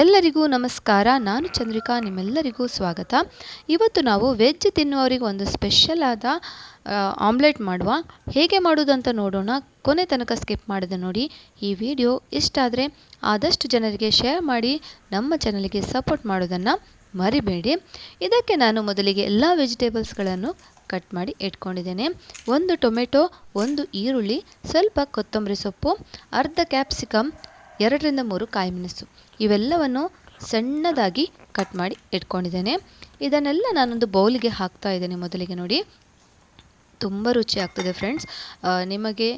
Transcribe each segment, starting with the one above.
ಎಲ್ಲರಿಗೂ ನಮಸ್ಕಾರ. ನಾನು ಚಂದ್ರಿಕಾ, ನಿಮ್ಮೆಲ್ಲರಿಗೂ ಸ್ವಾಗತ. ಇವತ್ತು ನಾವು ವೆಜ್ ತಿನ್ನುವವರಿಗೆ ಒಂದು ಸ್ಪೆಷಲ್ ಆದ ಆಮ್ಲೆಟ್ ಮಾಡುವ. ಹೇಗೆ ಮಾಡೋದಂತ ನೋಡೋಣ. ಕೊನೆ ತನಕ ಸ್ಕಿಪ್ ಮಾಡಿದೆ ನೋಡಿ. ಈ ವಿಡಿಯೋ ಇಷ್ಟ ಆದರೆ ಆದಷ್ಟು ಜನರಿಗೆ ಶೇರ್ ಮಾಡಿ, ನಮ್ಮ ಚಾನಲ್ಗೆ ಸಪೋರ್ಟ್ ಮಾಡೋದನ್ನು ಮರಿಬೇಡಿ. ಇದಕ್ಕೆ ನಾನು ಮೊದಲಿಗೆ ಎಲ್ಲ ವೆಜಿಟೇಬಲ್ಸ್ಗಳನ್ನು ಕಟ್ ಮಾಡಿ ಇಟ್ಕೊಂಡಿದ್ದೇನೆ. ಒಂದು ಟೊಮೆಟೊ, ಒಂದು ಈರುಳ್ಳಿ, ಸ್ವಲ್ಪ ಕೊತ್ತಂಬರಿ ಸೊಪ್ಪು, ಅರ್ಧ ಕ್ಯಾಪ್ಸಿಕಮ್ ಎರಡರಿಂದ ಮೂರು ಕಾಯಿಮೆಣಸು. ಇವೆಲ್ಲವನ್ನು ಸಣ್ಣದಾಗಿ ಕಟ್ ಮಾಡಿ ಇಟ್ಕೊಂಡಿದ್ದೇನೆ. ಇದನ್ನೆಲ್ಲ ನಾನೊಂದು ಬೌಲಿಗೆ ಹಾಕ್ತಾ ಇದ್ದೇನೆ ಮೊದಲಿಗೆ ನೋಡಿ. ತುಂಬ ರುಚಿ ಆಗ್ತದೆ ಫ್ರೆಂಡ್ಸ್ ನಿಮಗೆ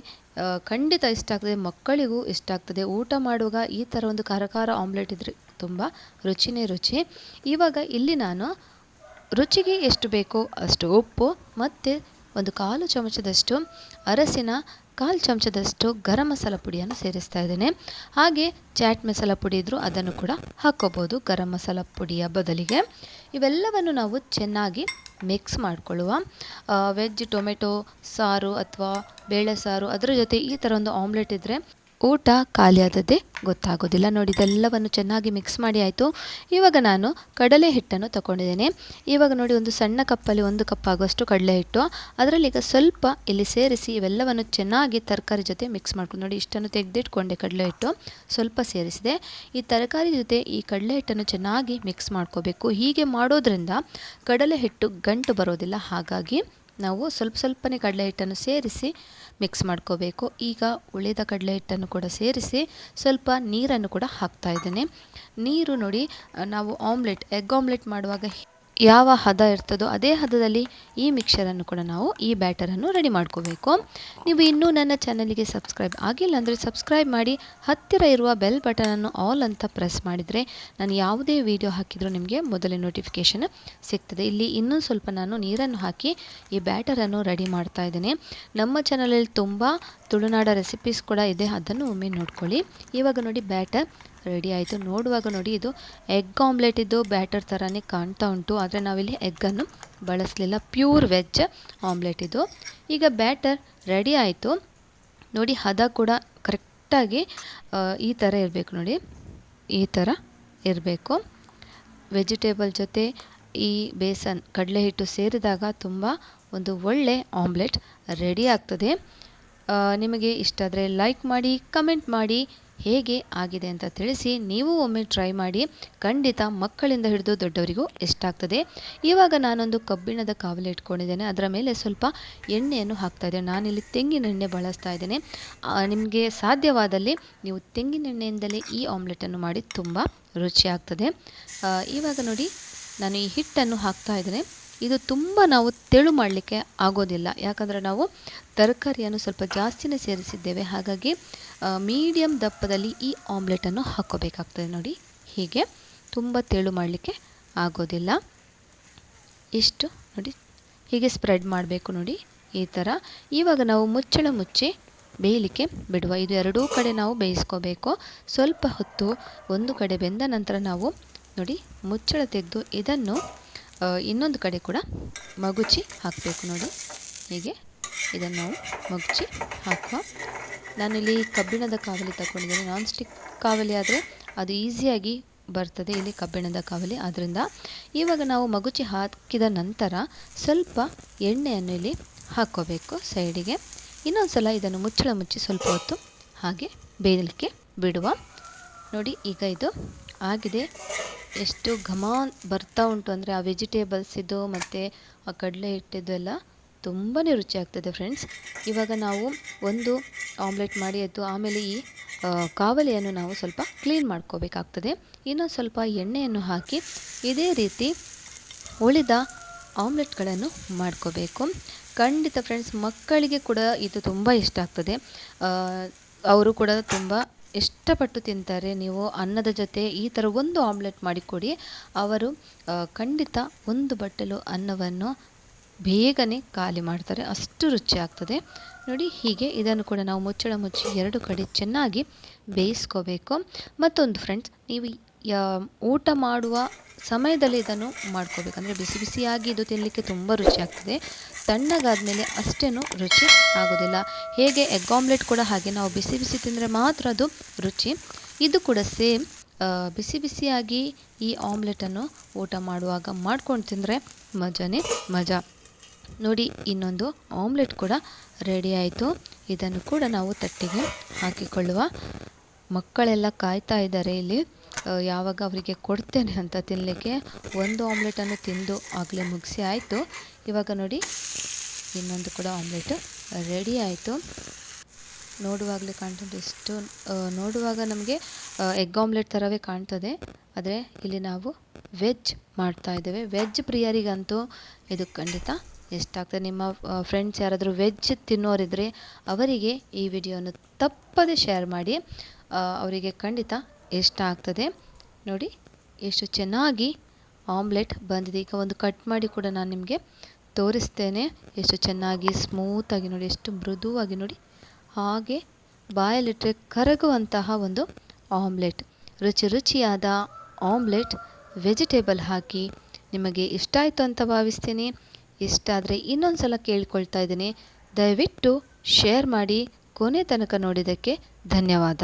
ಖಂಡಿತ ಇಷ್ಟ ಆಗ್ತದೆ, ಮಕ್ಕಳಿಗೂ ಇಷ್ಟ ಆಗ್ತದೆ. ಊಟ ಮಾಡುವಾಗ ಈ ಥರ ಒಂದು ಖಾರ ಆಮ್ಲೆಟ್ ಇದ್ರೆ ತುಂಬ ರುಚಿನೇ ರುಚಿ. ಇವಾಗ ಇಲ್ಲಿ ನಾನು ರುಚಿಗೆ ಎಷ್ಟು ಬೇಕೋ ಅಷ್ಟು ಉಪ್ಪು, ಮತ್ತು ಒಂದು ಕಾಲು ಚಮಚದಷ್ಟು ಅರಸಿನ ಕಾಲು ಚಮಚದಷ್ಟು ಗರಂ ಮಸಾಲ ಪುಡಿಯನ್ನು ಸೇರಿಸ್ತಾ ಇದ್ದೇನೆ. ಹಾಗೆ ಚಾಟ್ ಮಸಾಲ ಪುಡಿ ಇದ್ದರೂ ಅದನ್ನು ಕೂಡ ಹಾಕ್ಕೋಬೋದು ಗರಂ ಮಸಾಲ ಪುಡಿಯ ಬದಲಿಗೆ. ಇವೆಲ್ಲವನ್ನು ನಾವು ಚೆನ್ನಾಗಿ ಮಿಕ್ಸ್ ಮಾಡಿಕೊಳ್ಳುವ. ವೆಜ್ ಟೊಮೆಟೊ ಸಾರು ಅಥವಾ ಬೇಳೆ ಸಾರು ಅದರ ಜೊತೆ ಈ ಥರ ಒಂದು ಆಮ್ಲೆಟ್ ಇದ್ದರೆ ಊಟ ಖಾಲಿಯಾದದ್ದೇ ಗೊತ್ತಾಗೋದಿಲ್ಲ. ನೋಡಿ, ಇದೆಲ್ಲವನ್ನು ಚೆನ್ನಾಗಿ ಮಿಕ್ಸ್ ಮಾಡಿ ಆಯಿತು. ಇವಾಗ ನಾನು ಕಡಲೆ ಹಿಟ್ಟನ್ನು ತಗೊಂಡಿದ್ದೇನೆ. ಇವಾಗ ನೋಡಿ, ಒಂದು ಸಣ್ಣ ಕಪ್ಪಲ್ಲಿ ಒಂದು ಕಪ್ ಆಗುವಷ್ಟು ಕಡಲೆ ಹಿಟ್ಟು. ಅದರಲ್ಲಿ ಈಗ ಸ್ವಲ್ಪ ಇಲ್ಲಿ ಸೇರಿಸಿ ಇವೆಲ್ಲವನ್ನು ಚೆನ್ನಾಗಿ ತರಕಾರಿ ಜೊತೆ ಮಿಕ್ಸ್ ಮಾಡ್ಕೊಂಡು ನೋಡಿ, ಇಷ್ಟನ್ನು ತೆಗೆದಿಟ್ಕೊಂಡೆ ಕಡಲೆ ಹಿಟ್ಟು. ಸ್ವಲ್ಪ ಸೇರಿಸಿದೆ. ಈ ತರಕಾರಿ ಜೊತೆ ಈ ಕಡಲೆ ಹಿಟ್ಟನ್ನು ಚೆನ್ನಾಗಿ ಮಿಕ್ಸ್ ಮಾಡ್ಕೋಬೇಕು. ಹೀಗೆ ಮಾಡೋದ್ರಿಂದ ಕಡಲೆ ಹಿಟ್ಟು ಗಂಟು ಬರೋದಿಲ್ಲ. ಹಾಗಾಗಿ ನಾವು ಸ್ವಲ್ಪ ಸ್ವಲ್ಪನೇ ಕಡಲೆ ಹಿಟ್ಟನ್ನು ಸೇರಿಸಿ ಮಿಕ್ಸ್ ಮಾಡ್ಕೋಬೇಕು. ಈಗ ಉಳಿದ ಕಡಲೆ ಹಿಟ್ಟನ್ನು ಕೂಡ ಸೇರಿಸಿ ಸ್ವಲ್ಪ ನೀರನ್ನು ಕೂಡ ಹಾಕ್ತಾ ಇದ್ದೇನೆ. ನೀರು ನೋಡಿ, ನಾವು ಆಮ್ಲೆಟ್, ಎಗ್ ಆಮ್ಲೆಟ್ ಮಾಡುವಾಗ ಯಾವ ಹದ ಇರ್ತದೋ ಅದೇ ಹದದಲ್ಲಿ ಈ ಮಿಕ್ಸರನ್ನು ಕೂಡ ನಾವು ಈ ಬ್ಯಾಟರನ್ನು ರೆಡಿ ಮಾಡ್ಕೋಬೇಕು. ನೀವು ಇನ್ನೂ ನನ್ನ ಚಾನಲಿಗೆ ಸಬ್ಸ್ಕ್ರೈಬ್ ಆಗಿಲ್ಲ ಅಂದರೆ ಸಬ್ಸ್ಕ್ರೈಬ್ ಮಾಡಿ, ಹತ್ತಿರ ಇರುವ ಬೆಲ್ ಬಟನನ್ನು ಆಲ್ ಅಂತ ಪ್ರೆಸ್ ಮಾಡಿದರೆ ನಾನು ಯಾವುದೇ ವಿಡಿಯೋ ಹಾಕಿದರೂ ನಿಮಗೆ ಮೊದಲೇ ನೋಟಿಫಿಕೇಷನ್ ಸಿಗ್ತದೆ. ಇಲ್ಲಿ ಇನ್ನೂ ಸ್ವಲ್ಪ ನಾನು ನೀರನ್ನು ಹಾಕಿ ಈ ಬ್ಯಾಟರನ್ನು ರೆಡಿ ಮಾಡ್ತಾ ಇದ್ದೇನೆ. ನಮ್ಮ ಚಾನಲಲ್ಲಿ ತುಂಬ ತುಳುನಾಡ ರೆಸಿಪೀಸ್ ಕೂಡ ಇದೆ, ಅದನ್ನು ಒಮ್ಮೆ ನೋಡ್ಕೊಳ್ಳಿ. ಇವಾಗ ನೋಡಿ ಬ್ಯಾಟರ್ ರೆಡಿ ಆಯಿತು. ನೋಡುವಾಗ ನೋಡಿ, ಇದು ಎಗ್ ಆಮ್ಲೆಟ್ ಇದ್ದು ಬ್ಯಾಟರ್ ಥರನೇ ಕಾಣ್ತಾ ಉಂಟು. ಆದರೆ ನಾವಿಲ್ಲಿ ಎಗ್ಗನ್ನು ಬಳಸಲಿಲ್ಲ. ಪ್ಯೂರ್ ವೆಜ್ ಆಮ್ಲೆಟ್ ಇದು. ಈಗ ಬ್ಯಾಟರ್ ರೆಡಿ ಆಯಿತು. ನೋಡಿ, ಹದ ಕೂಡ ಕರೆಕ್ಟಾಗಿ ಈ ಥರ ಇರಬೇಕು ನೋಡಿ. ಈ ಥರ ಇರಬೇಕು. ವೆಜಿಟೇಬಲ್ ಜೊತೆ ಈ ಬೇಸನ್ ಕಡಲೆ ಹಿಟ್ಟು ಸೇರಿದಾಗ ತುಂಬ ಒಂದು ಒಳ್ಳೆ ಆಮ್ಲೆಟ್ ರೆಡಿ ಆಗ್ತದೆ. ನಿಮಗೆ ಇಷ್ಟ ಆದರೆ ಲೈಕ್ ಮಾಡಿ, ಕಮೆಂಟ್ ಮಾಡಿ. ಹೇಗೆ ಆಗಿದೆ ಅಂತ ತಿಳಿಸಿ ನೀವು ಒಮ್ಮೆ ಟ್ರೈ ಮಾಡಿ ಖಂಡಿತ ಮಕ್ಕಳಿಂದ ಹಿಡಿದು ದೊಡ್ಡವರಿಗೂ ಇಷ್ಟ ಆಗ್ತದೆ ಇವಾಗ ನಾನೊಂದು ಕಬ್ಬಿಣದ ಕಾವಲಿ ಇಟ್ಕೊಂಡಿದ್ದೇನೆ. ಅದರ ಮೇಲೆ ಸ್ವಲ್ಪ ಎಣ್ಣೆಯನ್ನು ಹಾಕ್ತಾ ಇದ್ದೇನೆ. ನಾನಿಲ್ಲಿ ತೆಂಗಿನ ಎಣ್ಣೆ ಬಳಸ್ತಾ ಇದ್ದೇನೆ. ನಿಮಗೆ ಸಾಧ್ಯವಾದಲ್ಲಿ ನೀವು ತೆಂಗಿನ ಎಣ್ಣೆಯಿಂದಲೇ ಈ ಆಮ್ಲೆಟನ್ನು ಮಾಡಿ ತುಂಬ ರುಚಿ ಆಗ್ತದೆ ಆ, ಇವಾಗ ನೋಡಿ ನಾನು ಈ ಹಿಟ್ಟನ್ನು ಹಾಕ್ತಾ ಇದ್ದೇನೆ. ಇದು ತುಂಬ ನಾವು ತೆಳು ಮಾಡಲಿಕ್ಕೆ ಆಗೋದಿಲ್ಲ. ಯಾಕಂದರೆ ನಾವು ತರಕಾರಿಯನ್ನು ಸ್ವಲ್ಪ ಜಾಸ್ತಿನೇ ಸೇರಿಸಿದ್ದೇವೆ. ಹಾಗಾಗಿ ಮೀಡಿಯಮ್ ದಪ್ಪದಲ್ಲಿ ಈ ಆಮ್ಲೆಟನ್ನು ಹಾಕ್ಕೋಬೇಕಾಗ್ತದೆ ನೋಡಿ. ಹೀಗೆ ತುಂಬ ತೆಳು ಮಾಡಲಿಕ್ಕೆ ಆಗೋದಿಲ್ಲ. ಇಷ್ಟು ನೋಡಿ, ಹೀಗೆ ಸ್ಪ್ರೆಡ್ ಮಾಡಬೇಕು ನೋಡಿ ಈ ಥರ ಇವಾಗ ನಾವು ಮುಚ್ಚಳ ಮುಚ್ಚಿ ಬೇಯಲಿಕ್ಕೆ ಬಿಡುವ. ಇದು ಎರಡೂ ಕಡೆ ನಾವು ಬೇಯಿಸ್ಕೋಬೇಕು. ಸ್ವಲ್ಪ ಹೊತ್ತು ಒಂದು ಕಡೆ ಬೆಂದ ನಂತರ ನಾವು ನೋಡಿ ಮುಚ್ಚಳ ತೆಗೆದು ಇದನ್ನು ಇನ್ನೊಂದು ಕಡೆ ಕೂಡ ಮಗುಚಿ ಹಾಕಬೇಕು ನೋಡಿ. ಹೀಗೆ ಇದನ್ನು ನಾವು ಮಗುಚಿ ಹಾಕುವ. ನಾನಿಲ್ಲಿ ಕಬ್ಬಿಣದ ಕಾವಲಿ ತಗೊಂಡಿದ್ದೇನೆ. ನಾನ್ ಸ್ಟಿಕ್ ಕಾವಲಿ ಆದರೆ ಅದು ಈಸಿಯಾಗಿ ಬರ್ತದೆ. ಇಲ್ಲಿ ಕಬ್ಬಿಣದ ಕಾವಲಿ. ಆದ್ದರಿಂದ ಇವಾಗ ನಾವು ಮಗುಚಿ ಹಾಕಿದ ನಂತರ ಸ್ವಲ್ಪ ಎಣ್ಣೆಯನ್ನು ಇಲ್ಲಿ ಹಾಕ್ಕೋಬೇಕು ಸೈಡಿಗೆ. ಇನ್ನೊಂದು ಸಲ ಇದನ್ನು ಮುಚ್ಚಳ ಮುಚ್ಚಿ ಸ್ವಲ್ಪ ಹೊತ್ತು ಹಾಗೆ ಬೇಯಲಿಕ್ಕೆ ಬಿಡುವ. ನೋಡಿ, ಈಗ ಇದು ಆಗಿದೆ. ಎಷ್ಟು ಘಮ ಬರ್ತಾ ಉಂಟು ಅಂದರೆ ಆ ವೆಜಿಟೇಬಲ್ಸಿದ್ದು ಮತ್ತು ಆ ಕಡಲೆ ಹಿಟ್ಟಿದ್ದು ಎಲ್ಲ ತುಂಬಾ ರುಚಿ ಆಗ್ತದೆ ಫ್ರೆಂಡ್ಸ್ ಇವಾಗ ನಾವು ಒಂದು ಆಮ್ಲೆಟ್ ಮಾಡಿ ಎದ್ದು ಆಮೇಲೆ ಈ ಕಾವಲಿಯನ್ನು ನಾವು ಸ್ವಲ್ಪ ಕ್ಲೀನ್ ಮಾಡ್ಕೋಬೇಕಾಗ್ತದೆ. ಇನ್ನೊಂದು ಸ್ವಲ್ಪ ಎಣ್ಣೆಯನ್ನು ಹಾಕಿ ಇದೇ ರೀತಿ ಉಳಿದ ಆಮ್ಲೆಟ್ಗಳನ್ನು ಮಾಡ್ಕೋಬೇಕು. ಖಂಡಿತ ಫ್ರೆಂಡ್ಸ್ ಮಕ್ಕಳಿಗೆ ಕೂಡ ಇದು ತುಂಬ ಇಷ್ಟ ಆಗ್ತದೆ. ಅವರು ಕೂಡ ತುಂಬ ಇಷ್ಟಪಟ್ಟು ತಿಂತಾರೆ, ನೀವು ಅನ್ನದ ಜೊತೆ ಈ ಥರ ಒಂದು ಆಮ್ಲೆಟ್ ಮಾಡಿಕೊಡಿ. ಅವರು ಖಂಡಿತ ಒಂದು ಬಟ್ಟಲು ಅನ್ನವನ್ನು ಬೇಗನೆ ಖಾಲಿ ಮಾಡ್ತಾರೆ, ಅಷ್ಟು ರುಚಿ ಆಗ್ತದೆ. ನೋಡಿ, ಹೀಗೆ ಇದನ್ನು ಕೂಡ ನಾವು ಮುಚ್ಚಳ ಮುಚ್ಚಿ ಎರಡು ಕಡೆ ಚೆನ್ನಾಗಿ ಬೇಯಿಸ್ಕೋಬೇಕು. ಮತ್ತೊಂದು ಫ್ರೆಂಡ್ಸ್ ನೀವು ಊಟ ಮಾಡುವ ಸಮಯದಲ್ಲಿ ಇದನ್ನು ಮಾಡ್ಕೋಬೇಕು. ಅಂದರೆ ಬಿಸಿ ಬಿಸಿಯಾಗಿ ಇದು ತಿನ್ನಲಿಕ್ಕೆ ತುಂಬ ರುಚಿ ಆಗ್ತದೆ. ತಣ್ಣಗಾದ್ಮೇಲೆ ಅಷ್ಟೇನು ರುಚಿ ಆಗೋದಿಲ್ಲ. ಹೇಗೆ ಎಗ್ ಆಮ್ಲೆಟ್ ಕೂಡ ಹಾಗೆ ನಾವು ಬಿಸಿ ಬಿಸಿ ತಿಂದರೆ ಮಾತ್ರ ಅದು ರುಚಿ. ಇದು ಕೂಡ ಸೇಮ್ ಬಿಸಿ ಬಿಸಿಯಾಗಿ ಈ ಆಮ್ಲೆಟನ್ನು ಊಟ ಮಾಡುವಾಗ ಮಾಡ್ಕೊಂಡು ತಿಂದರೆ ಮಜಾನೇ ಮಜಾ. ನೋಡಿ, ಇನ್ನೊಂದು ಆಮ್ಲೆಟ್ ಕೂಡ ರೆಡಿ ಆಯಿತು. ಇದನ್ನು ಕೂಡ ನಾವು ತಟ್ಟೆಗೆ ಹಾಕಿಕೊಳ್ಳುವ. ಮಕ್ಕಳೆಲ್ಲ ಕಾಯ್ತಾ ಇದ್ದಾರೆ ಇಲ್ಲಿ. ಯಾವಾಗ ಅವರಿಗೆ ಕೊಡ್ತೇನೆ ಅಂತ ತಿನ್ನಲಿಕ್ಕೆ ಒಂದು ಆಮ್ಲೆಟನ್ನು ತಿಂದು ಆಗಲೇ ಮುಗಿಸಿ ಆಯಿತು. ಇವಾಗ ನೋಡಿ, ಇನ್ನೊಂದು ಕೂಡ ಆಮ್ಲೆಟ್ ರೆಡಿ ಆಯಿತು. ನೋಡುವಾಗಲೇ ಕಾಣ್ತದೆ ಎಷ್ಟು ನೋಡುವಾಗ ನಮಗೆ ಎಗ್ ಆಮ್ಲೆಟ್ ಥರವೇ ಕಾಣ್ತದೆ. ಆದರೆ ಇಲ್ಲಿ ನಾವು ವೆಜ್ ಮಾಡ್ತಾ ಇದ್ದೇವೆ. ವೆಜ್ ಪ್ರಿಯರಿಗಂತೂ ಇದು ಖಂಡಿತ ಎಷ್ಟಾಗ್ತದೆ ನಿಮ್ಮ ಫ್ರೆಂಡ್ಸ್ ಯಾರಾದರೂ ವೆಜ್ ತಿನ್ನೋರಿದ್ದರೆ ಅವರಿಗೆ ಈ ವಿಡಿಯೋನ ತಪ್ಪದೆ ಶೇರ್ ಮಾಡಿ. ಅವರಿಗೆ ಖಂಡಿತ ಇಷ್ಟ ಆಗ್ತದೆ ನೋಡಿ, ಎಷ್ಟು ಚೆನ್ನಾಗಿ ಆಮ್ಲೆಟ್ ಬಂದಿದೆ. ಈಗ ಒಂದು ಕಟ್ ಮಾಡಿ ಕೂಡ ನಾನು ನಿಮಗೆ ತೋರಿಸ್ತೇನೆ. ಎಷ್ಟು ಚೆನ್ನಾಗಿ ಸ್ಮೂತಾಗಿ ನೋಡಿ, ಎಷ್ಟು ಮೃದುವಾಗಿ ನೋಡಿ. ಹಾಗೆ ಬಾಯಲ್ಲಿಟ್ಟರೆ ಕರಗುವಂತಹ ಒಂದು ಆಮ್ಲೆಟ್. ರುಚಿ ರುಚಿಯಾದ ಆಮ್ಲೆಟ್ ವೆಜಿಟೇಬಲ್ ಹಾಕಿ ನಿಮಗೆ ಇಷ್ಟ ಆಯಿತು ಅಂತ ಭಾವಿಸ್ತೀನಿ. ಇಷ್ಟ ಆದರೆ ಇನ್ನೊಂದು ಸಲ ಕೇಳ್ಕೊಳ್ತಾ ಇದ್ದೀನಿ. ದಯವಿಟ್ಟು ಶೇರ್ ಮಾಡಿ ಕೊನೆ ತನಕ ನೋಡಿದ್ದಕ್ಕೆ ಧನ್ಯವಾದ.